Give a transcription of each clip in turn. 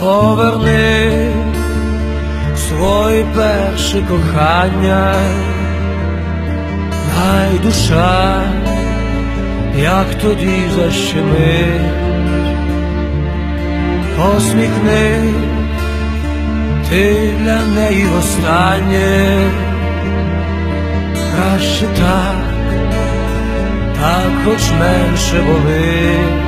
Поверни свої перші кохання, най душа, як тоді защемить, посміхни ти для неї останнє, краще так, так хоч менше болить.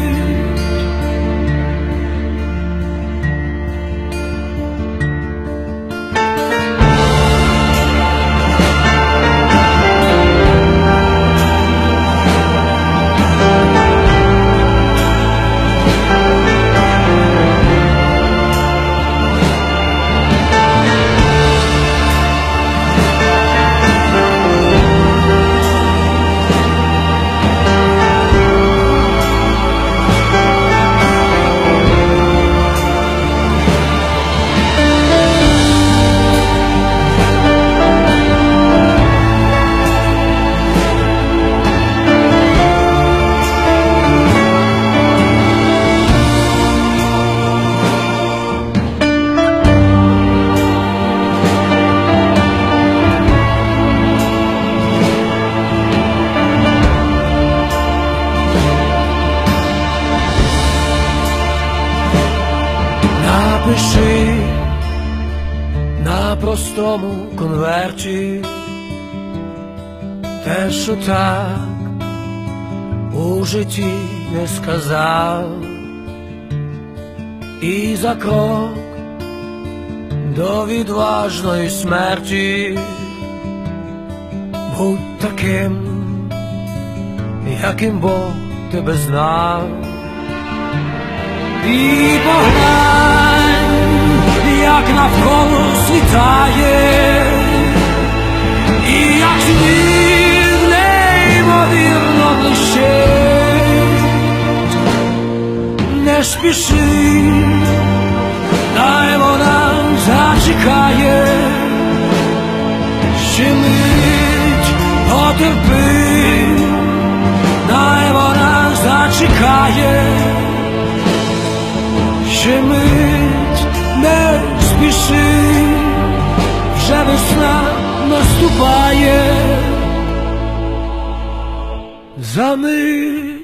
Напиши на простому конверті те, що так у житті не сказав, і за крок до відважної смерті будь таким, яким Бог тебе знав. І поглянь, як навколо світає, і як сніг неймовірно блищить, не спіши, дай вона зачекає, ще мить потерпи, дай вона зачекає. Ще мить не спіши, вже весна наступає, за мить